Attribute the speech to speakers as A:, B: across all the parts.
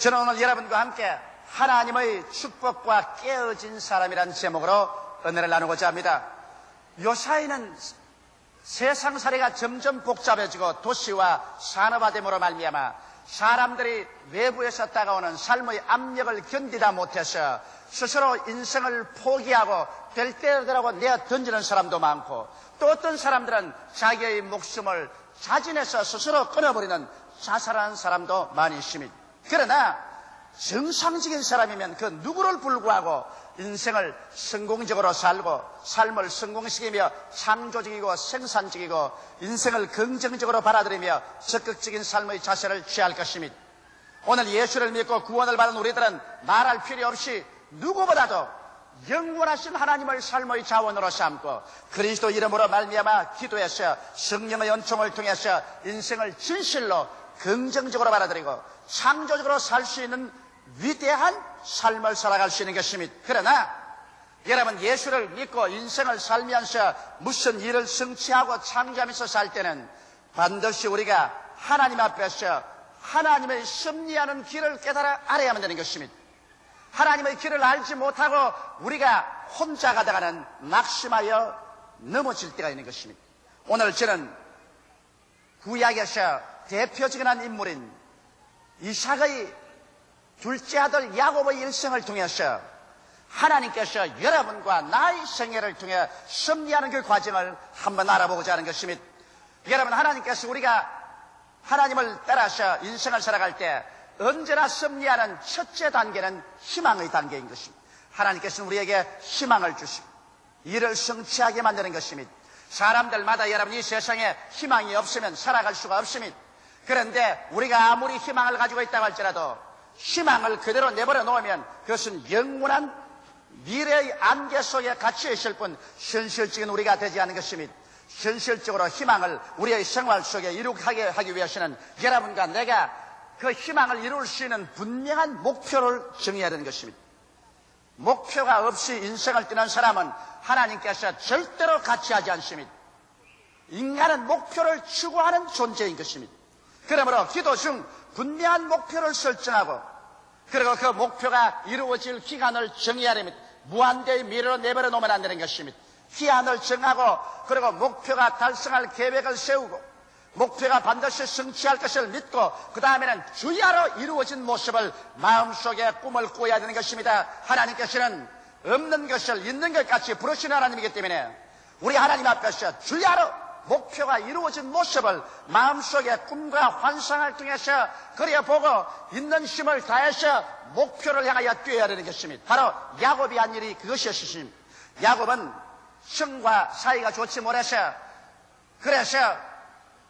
A: 저는 오늘 여러분과 함께 하나님의 축복과 깨어진 사람이라는 제목으로 은혜를 나누고자 합니다. 요사이는 세상살이가 점점 복잡해지고 도시와 산업화됨으로 말미암아 사람들이 외부에서 다가오는 삶의 압력을 견디다 못해서 스스로 인생을 포기하고 될 때라고 내어 던지는 사람도 많고 또 어떤 사람들은 자기의 목숨을 자진해서 스스로 끊어버리는 자살하는 사람도 많이 있습니다. 그러나 정상적인 사람이면 그 누구를 불구하고 인생을 성공적으로 살고 삶을 성공시키며 창조적이고 생산적이고 인생을 긍정적으로 받아들이며 적극적인 삶의 자세를 취할 것입니다. 오늘 예수를 믿고 구원을 받은 우리들은 말할 필요 없이 누구보다도 영원하신 하나님을 삶의 자원으로 삼고 그리스도 이름으로 말미암아 기도해서 성령의 연총을 통해서 인생을 진실로 긍정적으로 받아들이고 창조적으로 살 수 있는 위대한 삶을 살아갈 수 있는 것입니다. 그러나 여러분 예수를 믿고 인생을 살면서 무슨 일을 성취하고 창조하면서 살 때는 반드시 우리가 하나님 앞에서 하나님의 섭리하는 길을 깨달아 알아야만 되는 것입니다. 하나님의 길을 알지 못하고 우리가 혼자 가다가는 낙심하여 넘어질 때가 있는 것입니다. 오늘 저는 구약에서 대표적인 한 인물인 이삭의 둘째 아들 야곱의 일생을 통해서 하나님께서 여러분과 나의 생애를 통해 섭리하는 그 과정을 한번 알아보고자 하는 것입니다. 여러분 하나님께서 우리가 하나님을 따라서 인생을 살아갈 때 언제나 섭리하는 첫째 단계는 희망의 단계인 것입니다. 하나님께서는 우리에게 희망을 주시고 이를 성취하게 만드는 것입니다. 사람들마다 여러분 이 세상에 희망이 없으면 살아갈 수가 없습니다. 그런데 우리가 아무리 희망을 가지고 있다고 할지라도 희망을 그대로 내버려 놓으면 그것은 영원한 미래의 안개 속에 갇혀 있을 뿐 현실적인 우리가 되지 않은 것입니다. 현실적으로 희망을 우리의 생활 속에 이룩하게 하기 위해서는 여러분과 내가 그 희망을 이룰 수 있는 분명한 목표를 정해야 되는 것입니다. 목표가 없이 인생을 뛰는 사람은 하나님께서 절대로 같이 하지 않습니다. 인간은 목표를 추구하는 존재인 것입니다. 그러므로 기도 중 분명한 목표를 설정하고 그리고 그 목표가 이루어질 기간을 정해야 됩니다. 무한대의 미래로 내버려 놓으면 안 되는 것입니다. 기한을 정하고 그리고 목표가 달성할 계획을 세우고 목표가 반드시 성취할 것을 믿고 그 다음에는 주야로 이루어진 모습을 마음속에 꿈을 꾸어야 되는 것입니다. 하나님께서는 없는 것을 있는 것 같이 부르시는 하나님이기 때문에 우리 하나님 앞에서 주야로 목표가 이루어진 모습을 마음속에 꿈과 환상을 통해서 그려보고 있는 힘을 다해서 목표를 향하여 뛰어야 되는 것입니다. 바로 야곱이 한 일이 그것이었습니다. 야곱은 형과 사이가 좋지 못해서 그래서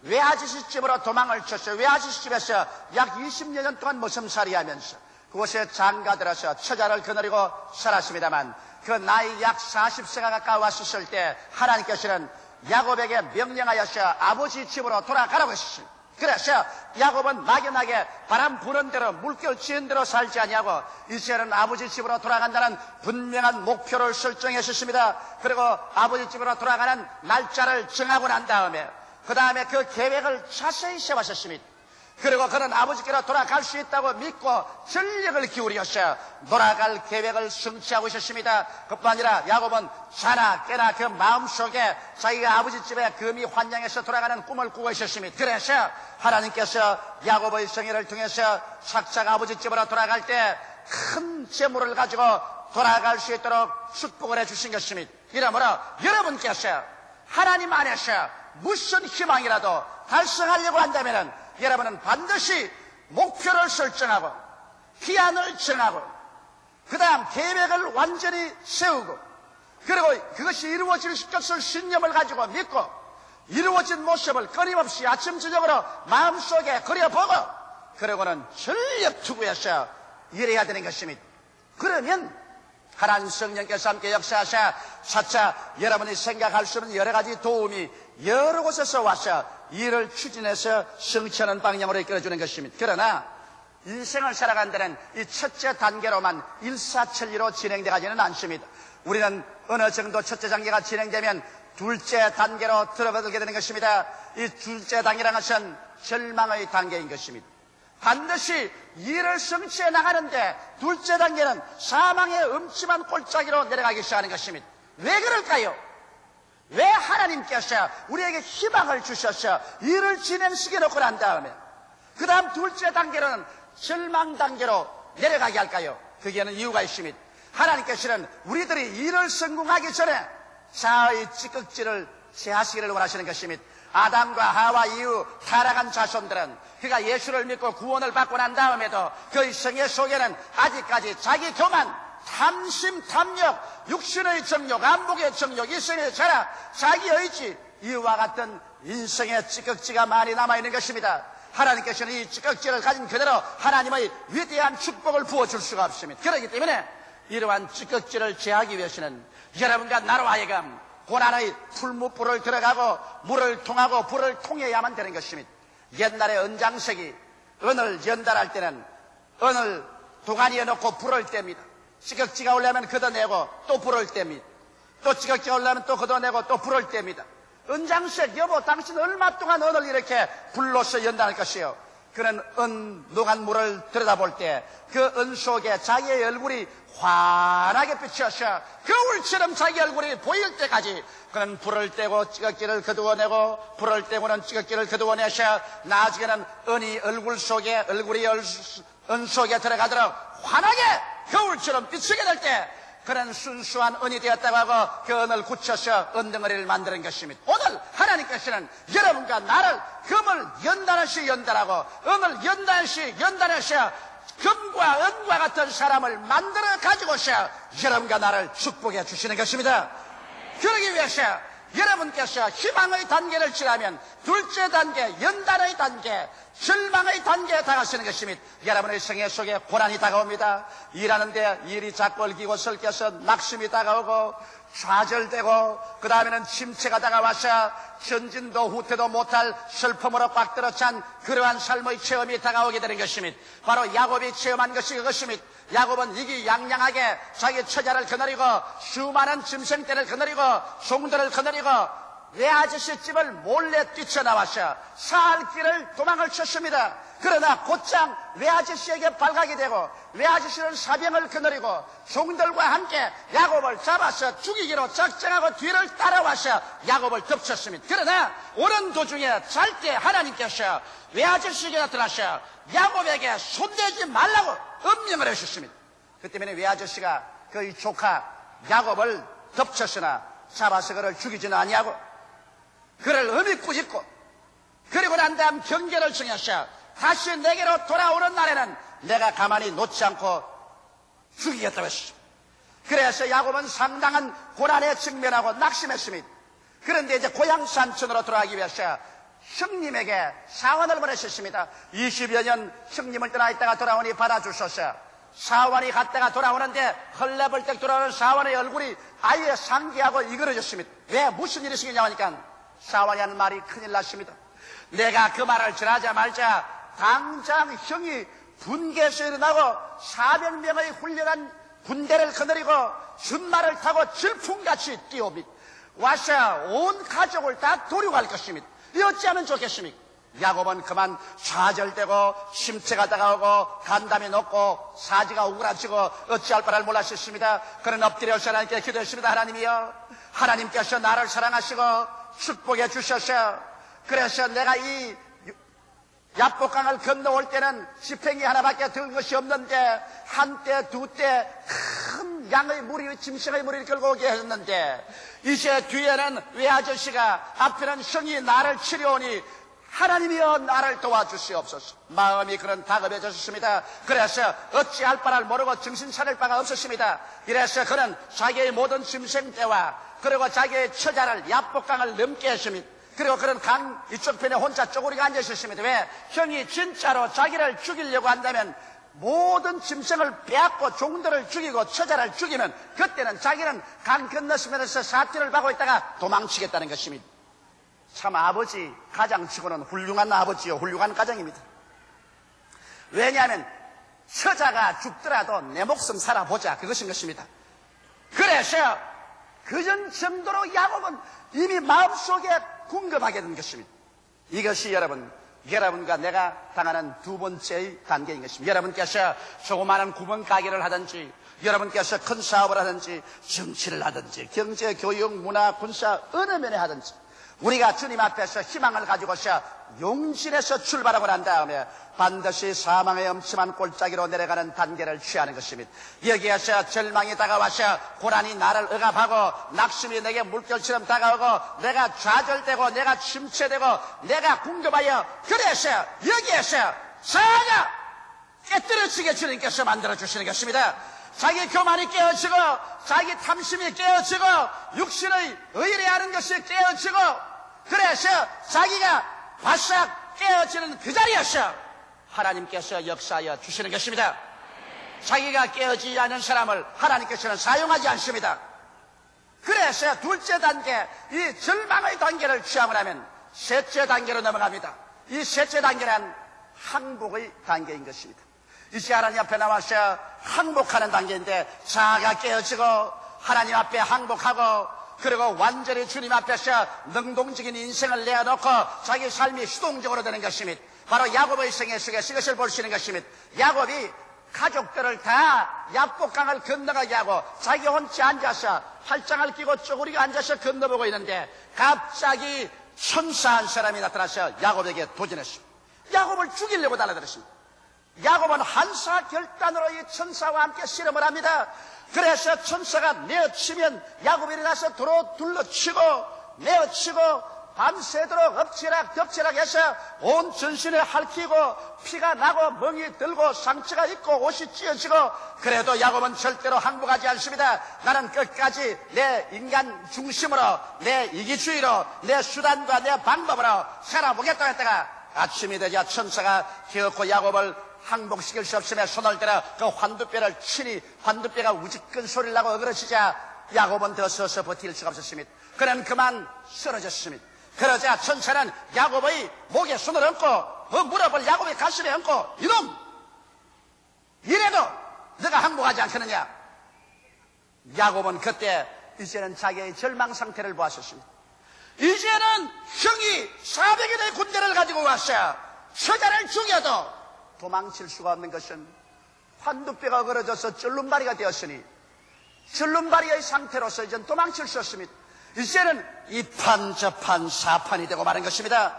A: 외아저씨 집으로 도망을 쳤어요. 외아저씨 집에서 약 20년 동안 모섬살이 하면서 그곳에 장가들어서 처자를 거느리고 살았습니다만 그 나이 약 40세가 가까웠을 때 하나님께서는 야곱에게 명령하여서 아버지 집으로 돌아가라고 했습니다. 그래서 야곱은 막연하게 바람 부는 대로 물결 치는 대로 살지 아니하고 이제는 아버지 집으로 돌아간다는 분명한 목표를 설정했었습니다. 그리고 아버지 집으로 돌아가는 날짜를 정하고 난 다음에 그 다음에 그 계획을 자세히 세웠었습니다. 그리고 그는 아버지께로 돌아갈 수 있다고 믿고 전력을 기울여서 돌아갈 계획을 성취하고 있었습니다. 그뿐 아니라 야곱은 자나 깨나 그 마음속에 자기가 아버지 집에 금이 환영해서 돌아가는 꿈을 꾸고 있었습니다. 그래서 하나님께서 야곱의 성의를 통해서 착착 아버지 집으로 돌아갈 때 큰 재물을 가지고 돌아갈 수 있도록 축복을 해주신 것입니다. 이러므로 여러분께서 하나님 안에서 무슨 희망이라도 달성하려고 한다면 여러분은 반드시 목표를 설정하고 기한을 정하고 그 다음 계획을 완전히 세우고 그리고 그것이 이루어질 것을 신념을 가지고 믿고 이루어진 모습을 끊임없이 아침 저녁으로 마음속에 그려보고 그러고는 전력 투구해서 일해야 되는 것입니다. 그러면 하나님 성령께서 함께 역사하셔 차차 여러분이 생각할 수 없는 여러 가지 도움이 여러 곳에서 와서 일을 추진해서 성취하는 방향으로 이끌어주는 것입니다. 그러나 인생을 살아간다는 이 첫째 단계로만 일사천리로 진행돼 가지는 않습니다. 우리는 어느 정도 첫째 단계가 진행되면 둘째 단계로 들어가게 되는 것입니다. 이 둘째 단계라는 것은 절망의 단계인 것입니다. 반드시 일을 성취해 나가는데 둘째 단계는 사망의 음침한 골짜기로 내려가기 시작하는 것입니다. 왜 그럴까요? 왜 하나님께서 우리에게 희망을 주셔서 일을 진행시켜 놓고 난 다음에 그 다음 둘째 단계는 절망 단계로 내려가게 할까요? 거기에는 이유가 있습니다. 하나님께서는 우리들이 일을 성공하기 전에 자의 찌꺼기를 제하시기를 원하시는 것입니다. 아담과 하와 이후 타락한 자손들은 그가 예수를 믿고 구원을 받고 난 다음에도 그의 성의 속에는 아직까지 자기 교만, 탐심, 탐욕, 육신의 정욕, 안목의 정욕, 이성의 자락, 자기 의지 이와 같은 인생의 찌꺼기가 많이 남아있는 것입니다. 하나님께서는 이 찌꺼기를 가진 그대로 하나님의 위대한 축복을 부어줄 수가 없습니다. 그렇기 때문에 이러한 찌꺼기를 제하기 위해서는 여러분과 나로 하여금 고난의 풀무불을 들어가고 물을 통하고 불을 통해야만 되는 것입니다. 옛날에 은장색이 은을 연달할 때는 은을 동안이에 넣고 불을 뗍니다. 찌꺼기가 올라면 걷어내고 또 불을 뗍니다. 또 찌꺼기가 올라면 또 걷어내고 또 불을 뗍니다. 은장색 여보 당신 얼마 동안 은을 이렇게 불로서 연다할 것이요. 그는 은 노간 물을 들여다볼 때 그 은 속에 자기의 얼굴이 환하게 비치어서 거울처럼 자기 얼굴이 보일 때까지 그는 불을 떼고 찌꺼기를 거두어내고 불을 떼고는 찌꺼기를 거두어내셔 나중에는 은이 얼굴 속에 얼굴이 은 속에 들어가도록 환하게 거울처럼 비치게 될 때 그는 순수한 은이 되었다고 하고 그 은을 굳혀서 은덩어리를 만드는 것입니다. 오늘 하나님께서는 여러분과 나를 금을 연단하시 연단하고 은을 연단하시 연단하셔 금과 은과 같은 사람을 만들어 가지고서 여러분과 나를 축복해 주시는 것입니다. 그러기 위해서 여러분께서 희망의 단계를 지나면 둘째 단계, 연단의 단계, 절망의 단계에 다가서는 것입니다. 여러분의 생애 속에 고난이 다가옵니다. 일하는데 일이 자꾸 얽히고 설켜서 낙심이 다가오고 좌절되고 그 다음에는 침체가 다가와서 전진도 후퇴도 못할 슬픔으로 꽉 들어찬 그러한 삶의 체험이 다가오게 되는 것입니다. 바로 야곱이 체험한 것이 그것입니다. 야곱은 이기 양양하게 자기 처자를 거느리고 수많은 짐승떼를 거느리고 종들을 거느리고 외아저씨 집을 몰래 뛰쳐나와서 살 길을 도망을 쳤습니다. 그러나 곧장 외아저씨에게 발각이 되고 외아저씨는 사병을 거느리고 종들과 함께 야곱을 잡아서 죽이기로 작정하고 뒤를 따라와서 야곱을 덮쳤습니다. 그러나 오는 도중에 잘 때 하나님께서 외아저씨에게 나타나셔 야곱에게 손대지 말라고 음명을 해주셨습니다. 그 때문에 외아저씨가 그의 조카 야곱을 덮쳤으나 잡아서 그를 죽이지는 아니하고 그를 음이 꾸짖고 그리고 난 다음 경계를 정했어 다시 내게로 돌아오는 날에는 내가 가만히 놓지 않고 죽이겠다고 했어 그래서 야곱은 상당한 고난에 직면하고 낙심했습니다. 그런데 이제 고향 산촌으로 돌아가기 위해서 형님에게 사원을 보내셨습니다. 20여 년 형님을 떠나 있다가 돌아오니 받아주셔서 사원이 갔다가 돌아오는데 헐레벌떡 돌아오는 사원의 얼굴이 아예 상기하고 이그러졌습니다. 왜 무슨 일이 생기냐 하니까 하는 말이 큰일 났습니다. 내가 그 말을 전하자마자 당장 형이 분개에서 일어나고 400명의 훌륭한 군대를 거느리고 준말을 타고 질풍같이 뛰어옵니다. 와서 온 가족을 다 도륙할 것입니다. 이 어찌하면 좋겠습니까? 야곱은 그만 좌절되고 심체가 다가오고 간담이 높고 사지가 우그라지고 어찌할 바를 몰랐었습니다. 그는 엎드려서 하나님께 기도했습니다. 하나님이여 하나님께서 나를 사랑하시고 축복해 주셔서 그래서 내가 이 야복강을 건너올 때는 지팽이 하나밖에 든 것이 없는데 한때 두 때 큰 양의 무리 짐승의 무리를 끌고 오게 했는데 이제 뒤에는 외아저씨가 앞에는 성이 나를 치려오니 하나님이여 나를 도와주시옵소서 마음이 그런 다급해졌습니다 그래서 어찌할 바를 모르고 정신 차릴 바가 없었습니다 이래서 그는 자기의 모든 짐승대와 그리고 자기의 처자를 야복강을 넘게 했습니다 그리고 그런 강 이쪽 편에 혼자 쪼그리고 앉아 있었습니다. 왜? 형이 진짜로 자기를 죽이려고 한다면 모든 짐승을 빼앗고 종들을 죽이고 처자를 죽이면 그때는 자기는 강 건너시면서 사티를 받고 있다가 도망치겠다는 것입니다. 참 아버지 가장치고는 훌륭한 아버지요 훌륭한 가장입니다. 왜냐하면 처자가 죽더라도 내 목숨 살아보자 그것인 것입니다. 그래서 그전 정도로 야곱은 이미 마음속에 궁금하게 된 것입니다. 이것이 여러분 여러분과 내가 당하는 두 번째의 단계인 것입니다. 여러분께서 조그마한 구멍 가게를 하든지 여러분께서 큰 사업을 하든지 정치를 하든지 경제, 교육, 문화, 군사 어느 면에 하든지 우리가 주님 앞에서 희망을 가지고서 용진에서 출발하고 난 다음에 반드시 사망의 엄침한 골짜기로 내려가는 단계를 취하는 것입니다. 여기에서 절망이 다가와서 고난이 나를 억압하고 낙심이 내게 물결처럼 다가오고 내가 좌절되고 내가 침체되고 내가 궁금하여 그래서 여기에서 자가 깨뜨려지게 주님께서 만들어 주시는 것입니다. 자기 교만이 깨어지고 자기 탐심이 깨어지고 육신의 의뢰하는 것이 깨어지고 그래서 자기가 바싹 깨어지는 그 자리에서 하나님께서 역사하여 주시는 것입니다. 자기가 깨어지지 않은 사람을 하나님께서는 사용하지 않습니다. 그래서 둘째 단계, 이 절망의 단계를 취하고 나면 셋째 단계로 넘어갑니다. 이 셋째 단계는 항복의 단계인 것입니다. 이제 하나님 앞에 나와서 항복하는 단계인데 자아가 깨어지고 하나님 앞에 항복하고 그리고 완전히 주님 앞에서 능동적인 인생을 내어놓고 자기 삶이 수동적으로 되는 것입니다. 바로 야곱의 생애 속에서 이것을 볼 수 있는 것입니다. 야곱이 가족들을 다 약복강을 건너가게 하고 자기 혼자 앉아서 팔짱을 끼고 쪼그리고 앉아서 건너보고 있는데 갑자기 천사 한 사람이 나타나서 야곱에게 도전했습니다. 야곱을 죽이려고 달려들었습니다. 야곱은 한사 결단으로 이 천사와 함께 실험을 합니다. 그래서 천사가 내어치면 야곱이 일어나서 도로 둘러치고 내어치고 밤새도록 엎치락 덮치락 해서 온 전신에 핥히고 피가 나고 멍이 들고 상처가 있고 옷이 찢어지고 그래도 야곱은 절대로 항복하지 않습니다. 나는 끝까지 내 인간 중심으로 내 이기주의로 내 수단과 내 방법으로 살아보겠다 했다가 아침이 되자 천사가 기어코 야곱을 항복시킬 수 없으며 손을 들어 그 환두뼈를 치니 환두뼈가 우직근 소리를 나고 어그러지자 야곱은 더 서서 버틸 수가 없었습니다. 그는 그만 쓰러졌습니다. 그러자 천사는 야곱의 목에 손을 얹고 어, 무릎을 야곱의 가슴에 얹고 이놈 이래도 너가 항복하지 않겠느냐 야곱은 그때 이제는 자기의 절망 상태를 보았었습니다. 이제는 형이 400일의 군대를 가지고 왔어 처자를 죽여도 도망칠 수가 없는 것은 환두뼈가 걸어져서 쩔름바리가 되었으니 쩔름바리의 상태로서 이제는 도망칠 수 없습니다. 이제는 이판 저판 사판이 되고 마는 것입니다.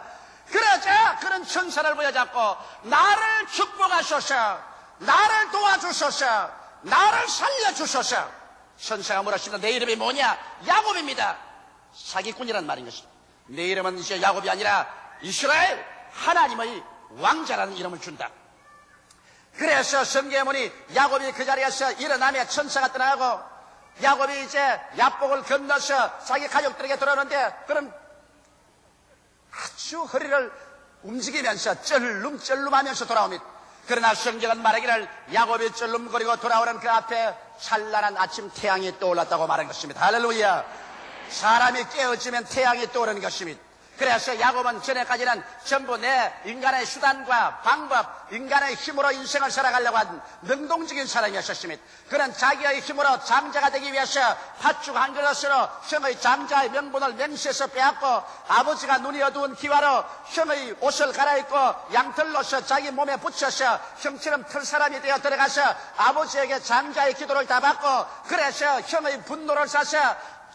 A: 그러자 그런 천사를 보여잡고 나를 축복하소서 나를 도와주소서 나를 살려주소서 천사가 물었습니다. 내 이름이 뭐냐? 야곱입니다. 사기꾼이란 말인 것입니다. 내 이름은 이제 야곱이 아니라 이스라엘 하나님의 왕자라는 이름을 준다. 그래서 성계문이 야곱이 그 자리에서 일어나며 천사가 떠나고 야곱이 이제 야복을 건너서 자기 가족들에게 돌아오는데 그럼 아주 허리를 움직이면서 쩔름쩔름하면서 돌아옵니다. 그러나 성경은 말하기를 야곱이 쩔름거리고 돌아오는 그 앞에 찬란한 아침 태양이 떠올랐다고 말한 것입니다. 할렐루야. 사람이 깨어지면 태양이 떠오르는 것입니다. 그래서 야곱은 전에까지는 전부 내 인간의 수단과 방법, 인간의 힘으로 인생을 살아가려고 한 능동적인 사람이었습니다. 그는 자기의 힘으로 장자가 되기 위해서 팥죽 한 그릇으로 형의 장자의 명분을 맹세해서 빼앗고 아버지가 눈이 어두운 기와로 형의 옷을 갈아입고 양털로서 자기 몸에 붙여서 형처럼 털 사람이 되어 들어가서 아버지에게 장자의 기도를 다 받고 그래서 형의 분노를 사서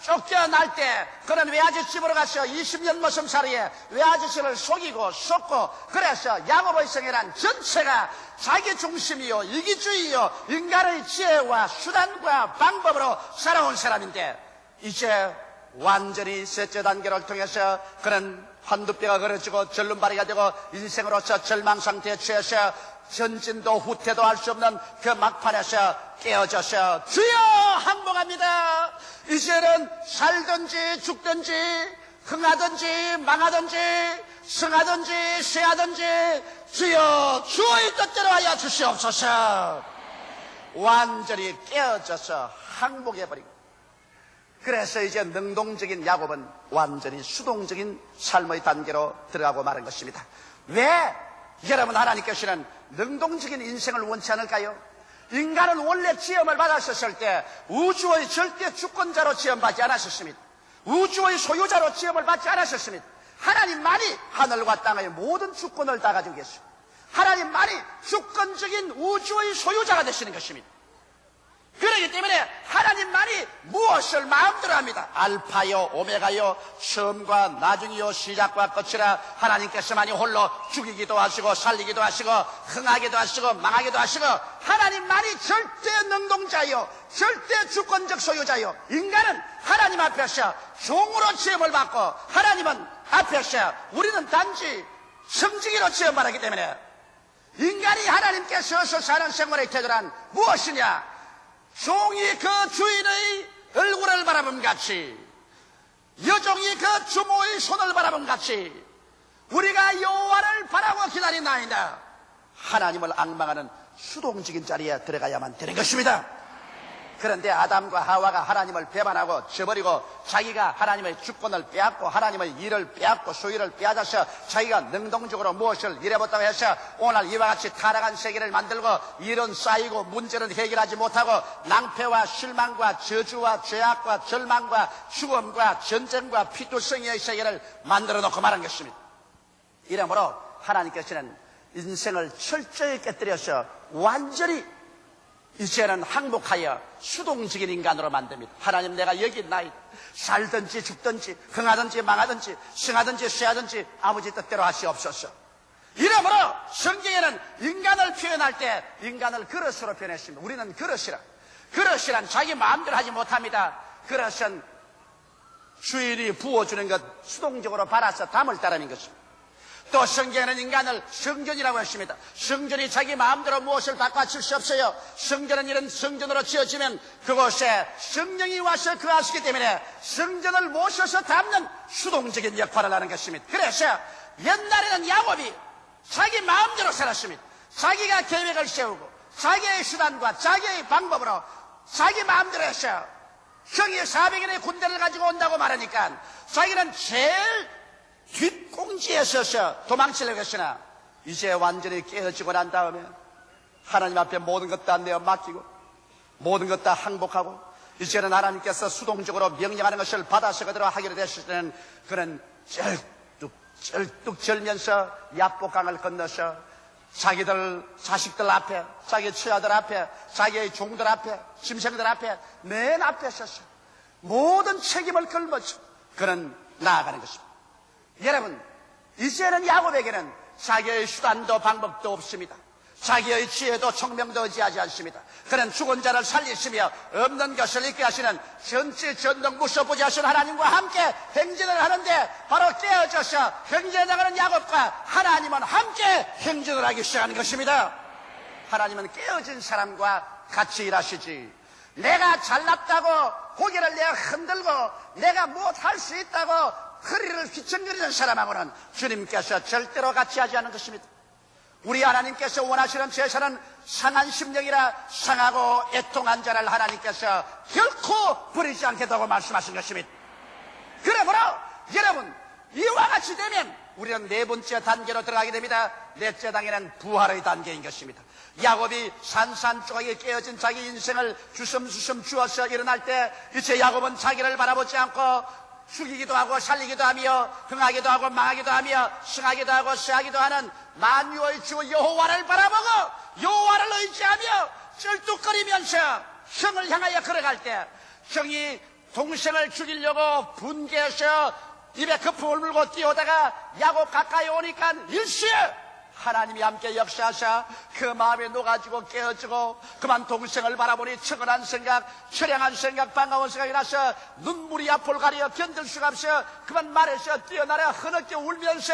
A: 쫓겨날 때 그는 외아지 집으로 가서 20년 모습 살이에 외아저씨를 속이고 속고 그래서 야곱의 생애란 전체가 자기 중심이요 이기주의요 인간의 지혜와 수단과 방법으로 살아온 사람인데 이제 완전히 셋째 단계를 통해서 그는 한두 뼈가 걸어지고 절름발이가 되고 인생으로서 절망 상태에 취해서 전진도 후퇴도 할 수 없는 그 막판에서 깨어져서 주여 항복합니다. 이제는 살든지 죽든지 흥하든지 망하든지 승하든지 쇠하든지 주여 주의 뜻대로 하여 주시옵소서. 완전히 깨어져서 항복해버리고 그래서 이제 능동적인 야곱은 완전히 수동적인 삶의 단계로 들어가고 마는 것입니다. 왜 여러분 하나님께서는 능동적인 인생을 원치 않을까요? 인간은 원래 지음을 받았었을 때 우주의 절대 주권자로 지음받지 않았었습니다. 우주의 소유자로 지음을 받지 않았었습니다. 하나님만이 하늘과 땅의 모든 주권을 다 가지고 계십니다. 하나님만이 주권적인 우주의 소유자가 되시는 것입니다. 그렇기 때문에 하나님만이 무엇을 마음대로 합니다. 알파요, 오메가요, 처음과 나중이요, 시작과 끝이라 하나님께서만이 홀로 죽이기도 하시고, 살리기도 하시고, 흥하기도 하시고, 망하기도 하시고, 하나님만이 절대 능동자요, 절대 주권적 소유자요. 인간은 하나님 앞에서 종으로 취업을 받고, 하나님은 앞에서 우리는 단지 성직이로 취업받았기 때문에 인간이 하나님께 서 서 사는 생활의 태도란 무엇이냐? 종이 그 주인의 얼굴을 바라본 같이 여종이 그 주모의 손을 바라본 같이 우리가 여호와를 바라고 기다린나이다 하나님을 악망하는 수동적인 자리에 들어가야만 되는 것입니다. 그런데 아담과 하와가 하나님을 배반하고 저버리고 자기가 하나님의 주권을 빼앗고 하나님의 일을 빼앗고 소유를 빼앗아서 자기가 능동적으로 무엇을 일해봤다고 해서 오늘 이와 같이 타락한 세계를 만들고 일은 쌓이고 문제는 해결하지 못하고 낭패와 실망과 저주와 죄악과 절망과 죽음과 전쟁과 피투성이의 세계를 만들어 놓고 말한 것입니다. 이러므로 하나님께서는 인생을 철저히 깨뜨려서 완전히 이제는 항복하여 수동적인 인간으로 만듭니다. 하나님 내가 여기 있나이다. 살든지 죽든지 흥하든지 망하든지 승하든지 쇠하든지 아버지 뜻대로 하시옵소서. 이러므로 성경에는 인간을 표현할 때 인간을 그릇으로 표현했습니다. 우리는 그릇이라. 그릇이란 자기 마음대로 하지 못합니다. 그릇은 주인이 부어주는 것 수동적으로 받아서 담을 따르는 것입니다. 또 성경에는 인간을 성전이라고 했습니다. 성전이 자기 마음대로 무엇을 바꿔칠 수 없어요. 성전은 이런 성전으로 지어지면 그곳에 성령이 와서 그하시기 때문에 성전을 모셔서 담는 수동적인 역할을 하는 것입니다. 그래서 옛날에는 야곱이 자기 마음대로 살았습니다. 자기가 계획을 세우고 자기의 수단과 자기의 방법으로 자기 마음대로 했어요. 형이 400인의 군대를 가지고 온다고 말하니까 자기는 제일 뒷공지에 서서 도망치려고 했으나 이제 완전히 깨어지고 난 다음에 하나님 앞에 모든 것 다 내어 맡기고 모든 것 다 항복하고 이제는 하나님께서 수동적으로 명령하는 것을 받아서 그대로 하기로 됐을 때는 그는 쩔뚝 쩔뚝 절면서 야복강을 건너서 자기들 자식들 앞에 자기 처자들 앞에 자기의 종들 앞에 짐승들 앞에 맨 앞에 서서 모든 책임을 걸머져 그는 나아가는 것입니다. 여러분, 이제는 야곱에게는 자기의 수단도 방법도 없습니다. 자기의 지혜도 청명도 의지하지 않습니다. 그는 죽은 자를 살리시며 없는 것을 있게 하시는 전체 전능 무서보지 하신 하나님과 함께 행진을 하는데 바로 깨어져서 행진에 나가는 야곱과 하나님은 함께 행진을 하기 시작하는 것입니다. 하나님은 깨어진 사람과 같이 일하시지. 내가 잘났다고 고개를 내가 흔들고 내가 무엇할 수 있다고 허리를 휘청거리는 사람하고는 주님께서 절대로 같이 하지 않는 것입니다. 우리 하나님께서 원하시는 제사는 상한 심령이라 상하고 애통한 자를 하나님께서 결코 버리지 않겠다고 말씀하신 것입니다. 그러므로 여러분 이와 같이 되면 우리는 네 번째 단계로 들어가게 됩니다. 넷째 단계는 부활의 단계인 것입니다. 야곱이 산산조각에 깨어진 자기 인생을 주섬주섬 주어서 일어날 때 이제 야곱은 자기를 바라보지 않고 죽이기도 하고 살리기도 하며 흥하기도 하고 망하기도 하며 승하기도 하고 쇠하기도 하는 만유의 주 여호와를 바라보고 여호와를 의지하며 쩔뚝거리면서 형을 향하여 걸어갈 때 형이 동생을 죽이려고 분개해서 입에 거품을 물고 뛰어다가 야곱 가까이 오니까 일시에 하나님이 함께 역사하사 그 마음에 녹아지고 깨어지고 그만 동생을 바라보니 측은한 생각, 처량한 생각, 반가운 생각이 나서 눈물이 앞을 가려 견딜 수가 없어. 그만 말해서 뛰어나려 흐느껴 울면서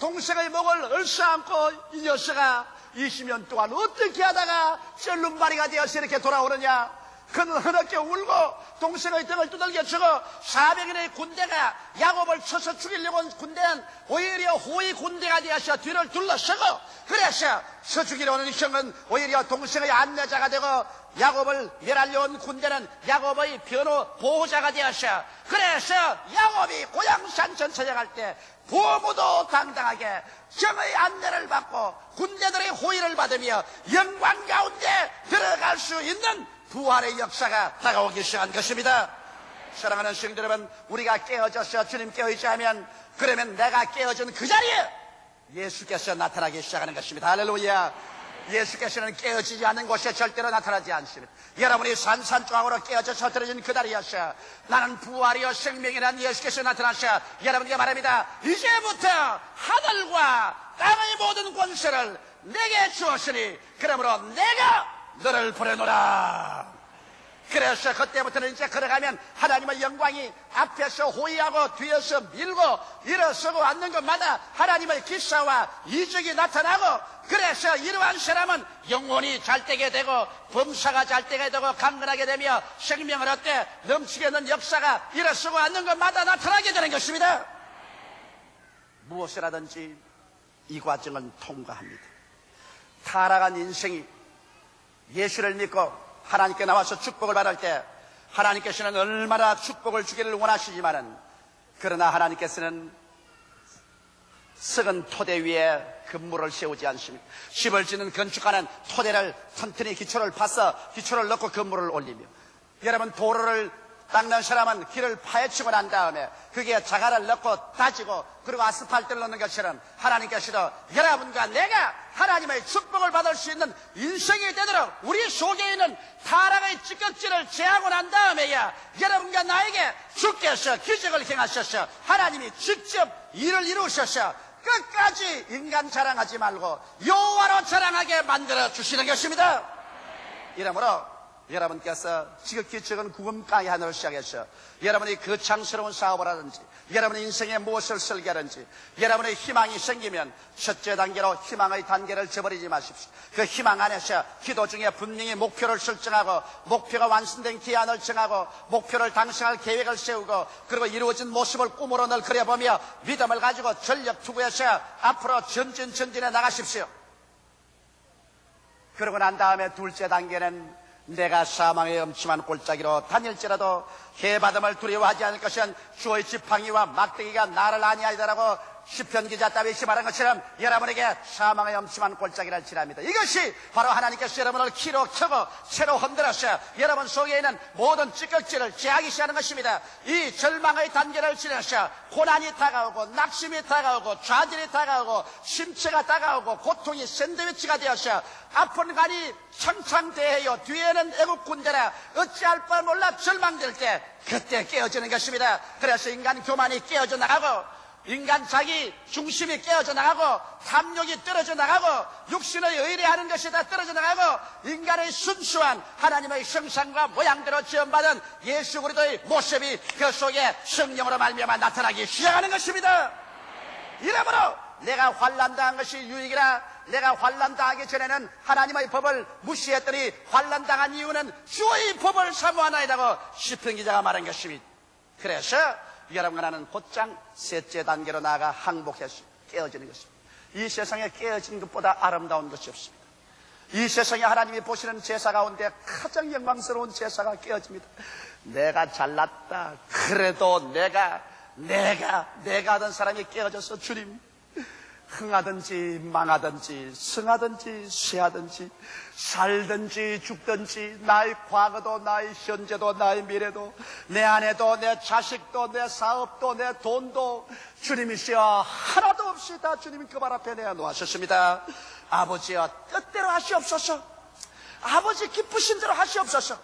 A: 동생의 목을 얼싸안고 이 녀석아 20년 동안 어떻게 하다가 쩔눈바리가 되어서 이렇게 돌아오느냐 그는 흐느껴 울고 동생의 등을 두들겨 주고 400인의 군대가 야곱을 쳐서 죽이려고 온 군대는 오히려 호의 군대가 되어서 뒤를 둘러서고 그래서 쳐 죽이려 오는 형은 오히려 동생의 안내자가 되고 야곱을 멸하려 온 군대는 야곱의 변호 보호자가 되었어 그래서 야곱이 고향산 전차장할 때 보무도 당당하게 정의 안내를 받고 군대들의 호의를 받으며 영광 가운데 들어갈 수 있는 부활의 역사가 다가오기 시작한 것입니다. 사랑하는 성도 여러분, 우리가 깨어져서 주님께 의지하면 그러면 내가 깨어진 그 자리에 예수께서 나타나기 시작하는 것입니다. 할렐루야. 예수께서는 깨어지지 않는 곳에 절대로 나타나지 않습니다. 여러분이 산산조각으로 깨어져 서들어진 그 자리였어. 나는 부활이요 생명이란 예수께서 나타나셔. 여러분께 말합니다. 이제부터 하늘과 땅의 모든 권세를 내게 주었으니 그러므로 내가 너를 보내노라. 그래서 그때부터는 이제 걸어가면 하나님의 영광이 앞에서 호위하고 뒤에서 밀고 일어서고 앉는 것마다 하나님의 기사와 이적이 나타나고 그래서 이러한 사람은 영혼이 잘 되게 되고 범사가 잘 되게 되고 강건하게 되며 생명을 얻되 넘치게 있는 역사가 일어서고 앉는 것마다 나타나게 되는 것입니다. 무엇이라든지 이 과정은 통과합니다. 타락한 인생이 예수를 믿고 하나님께 나와서 축복을 받을 때 하나님께서는 얼마나 축복을 주기를 원하시지만은 그러나 하나님께서는 썩은 토대 위에 건물을 세우지 않습니다. 집을 짓는 건축하는 토대를 튼튼히 기초를 파서 기초를 넣고 건물을 올리며 여러분 도로를 닦는 사람은 길을 파헤치고 난 다음에 그게 자갈을 넣고 다지고 그리고 아스팔트를 넣는 것처럼 하나님께서도 여러분과 내가 하나님의 축복을 받을 수 있는 인생이 되도록 우리 속에 있는 타락의 찌꺼기를 제하고 난 다음에야 여러분과 나에게 주께서 기적을 행하셔서 하나님이 직접 일을 이루셔서 끝까지 인간 자랑하지 말고 여호와로 자랑하게 만들어 주시는 것입니다. 이러므로 여러분께서 지극히 적은 구금강의 하늘을 시작해서 여러분이 거창스러운 사업을 하든지 여러분의 인생에 무엇을 설계하든지 여러분의 희망이 생기면 첫째 단계로 희망의 단계를 저버리지 마십시오. 그 희망 안에서 기도 중에 분명히 목표를 설정하고 목표가 완성된 기한을 정하고 목표를 당생할 계획을 세우고 그리고 이루어진 모습을 꿈으로 늘 그려보며 믿음을 가지고 전력 투구해서 앞으로 전진 전진해 나가십시오. 그러고 난 다음에 둘째 단계는 내가 사망의 엄침한 골짜기로 다닐지라도 개받음을 두려워하지 않을 것은 주의 지팡이와 막대기가 나를 아니하리라고 시편 기자 다윗이 말한 것처럼 여러분에게 사망의 엄침한 골짜기를 지랍니다. 이것이 바로 하나님께서 여러분을 키로 켜고 새로 흔들어서 여러분 속에 있는 모든 찌꺼기를 제하기 시작하는 것입니다. 이 절망의 단계를 지나서 고난이 다가오고 낙심이 다가오고 좌절이 다가오고 심체가 다가오고 고통이 샌드위치가 되어서 아픈 간이 청창대해요. 뒤에는 애국 군대라 어찌할 바 몰라 절망될 때 그때 깨어지는 것입니다. 그래서 인간 교만이 깨어져 나가고 인간 자기 중심이 깨어져 나가고 탐욕이 떨어져 나가고 육신의 의뢰하는 것이 다 떨어져 나가고 인간의 순수한 하나님의 형상과 모양대로 지원받은 예수 그리스도의 모습이 그 속에 성령으로 말미암아 나타나기 시작하는 것입니다. 이러므로 내가 환란 당한 것이 유익이라 내가 환란 당하기 전에는 하나님의 법을 무시했더니 환란 당한 이유는 주의 법을 사모하나이다고 시편 기자가 말한 것입니다. 그래서 여러분과 나는 곧장 셋째 단계로 나아가 항복해서 깨어지는 것입니다. 이 세상에 깨어진 것보다 아름다운 것이 없습니다. 이 세상에 하나님이 보시는 제사 가운데 가장 영광스러운 제사가 깨어집니다. 내가 잘났다. 그래도 내가, 내가, 내가 하던 사람이 깨어져서 주님, 흥하든지 망하든지 승하든지 쇠하든지 살든지 죽든지 나의 과거도 나의 현재도 나의 미래도 내 아내도 내 자식도 내 사업도 내 돈도 주님이시여 하나도 없이 다 주님이 그 발 앞에 내어 놓으셨습니다. 아버지여 뜻대로 하시옵소서. 아버지 기쁘신 대로 하시옵소서.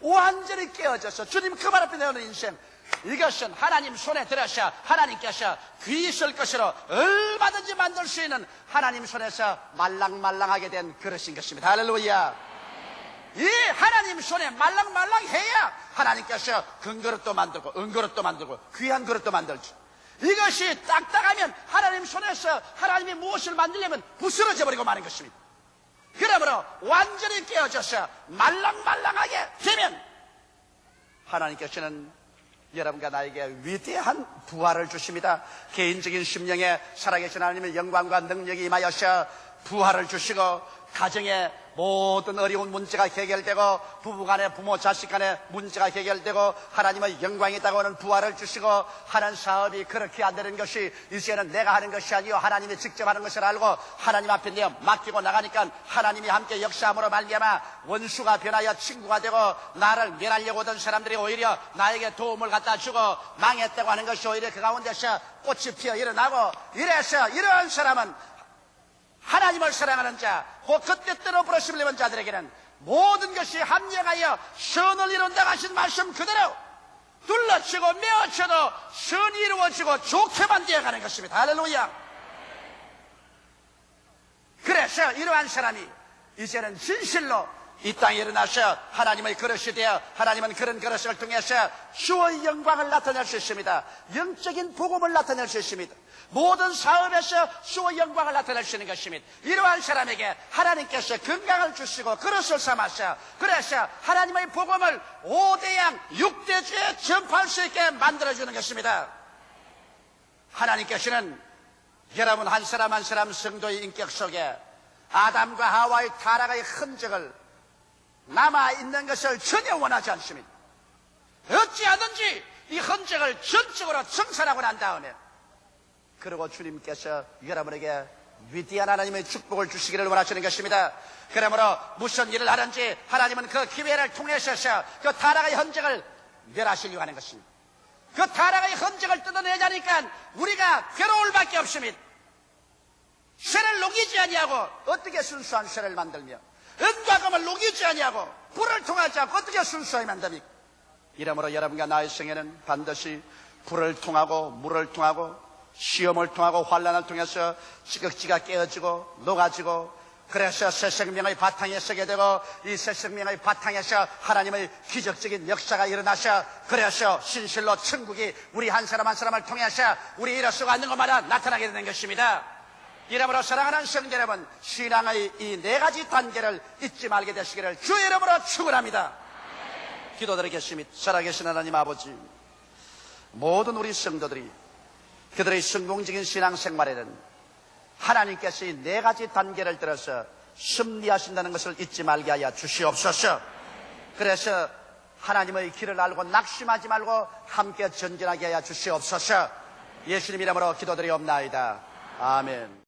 A: 완전히 깨어져서 주님 그 발 앞에 내어놓은 인생 이것은 하나님 손에 들어서 하나님께서 귀 있을 것으로 얼마든지 만들 수 있는 하나님 손에서 말랑말랑하게 된 그릇인 것입니다. 할렐루야. 이 하나님 손에 말랑말랑해야 하나님께서 큰 그릇도 만들고 은그릇도 만들고 귀한 그릇도 만들죠. 이것이 딱딱하면 하나님 손에서 하나님이 무엇을 만들려면 부스러져 버리고 마는 것입니다. 그러므로 완전히 깨어져서 말랑말랑하게 되면 하나님께서는 여러분과 나에게 위대한 부활을 주십니다. 개인적인 심령에 살아계신 하나님의 영광과 능력이 임하여서 부활을 주시고 가정에 모든 어려운 문제가 해결되고 부부간에 부모 자식간에 문제가 해결되고 하나님의 영광이 다가오는 부활을 주시고 하는 사업이 그렇게 안 되는 것이 이제는 내가 하는 것이 아니요. 하나님이 직접 하는 것을 알고 하나님 앞에 내 맡기고 나가니까 하나님이 함께 역사함으로 말미암아 원수가 변하여 친구가 되고 나를 멸하려고 하던 사람들이 오히려 나에게 도움을 갖다 주고 망했다고 하는 것이 오히려 그 가운데서 꽃이 피어 일어나고 이래서 이러한 사람은 하나님을 사랑하는 자, 곧 그때 때로 부르심을 입은 자들에게는 모든 것이 합력하여 선을 이룬다 하신 말씀 그대로 둘러치고 메어쳐도 선이 이루어지고 좋게만 되어가는 것입니다. 할렐루야. 그래서 이러한 사람이 이제는 진실로 이 땅에 일어나서 하나님의 그릇이 되어 하나님은 그런 그릇을 통해서 주의 영광을 나타낼 수 있습니다. 영적인 복음을 나타낼 수 있습니다. 모든 사업에서 주의 영광을 나타낼 수 있는 것입니다. 이러한 사람에게 하나님께서 건강을 주시고 그릇을 삼아서 그래서 하나님의 복음을 5대양 6대주에 전파할 수 있게 만들어주는 것입니다. 하나님께서는 여러분 한 사람 한 사람 성도의 인격 속에 아담과 하와의 타락의 흔적을 남아있는 것을 전혀 원하지 않습니다. 어찌하든지 이 흔적을 전적으로 청산하고 난 다음에 그리고 주님께서 여러분에게 위대한 하나님의 축복을 주시기를 원하시는 것입니다. 그러므로 무슨 일을 하든지 하나님은 그 기회를 통해서 그 타락의 흔적을 멸하시려고 하는 것입니다. 그 타락의 흔적을 뜯어내자니까 우리가 괴로울 밖에 없습니다. 쇠를 녹이지 아니하고 어떻게 순수한 쇠를 만들며 은과 금을 녹이지 아니하고 불을 통하지 않고 어떻게 순수하게 만듭니까? 이러므로 여러분과 나의 생에는 반드시 불을 통하고 물을 통하고 시험을 통하고 환란을 통해서 지극지가 깨어지고 녹아지고 그래서 새 생명의 바탕에 서게 되고 이 새 생명의 바탕에서 하나님의 기적적인 역사가 일어나서 그래서 신실로 천국이 우리 한 사람 한 사람을 통해서 우리 수가 있는 것마다 나타나게 되는 것입니다. 이러므로 사랑하는 성도 여러분 신앙의 이 네 가지 단계를 잊지 말게 되시기를 주 이름으로 축원합니다. 기도드리겠습니다. 살아계신 하나님 아버지 모든 우리 성도들이 그들의 성공적인 신앙생활에는 하나님께서 이 네 가지 단계를 들어서 승리하신다는 것을 잊지 말게 하여 주시옵소서. 그래서 하나님의 길을 알고 낙심하지 말고 함께 전진하게 하여 주시옵소서. 예수님 이름으로 기도드리옵나이다. 아멘.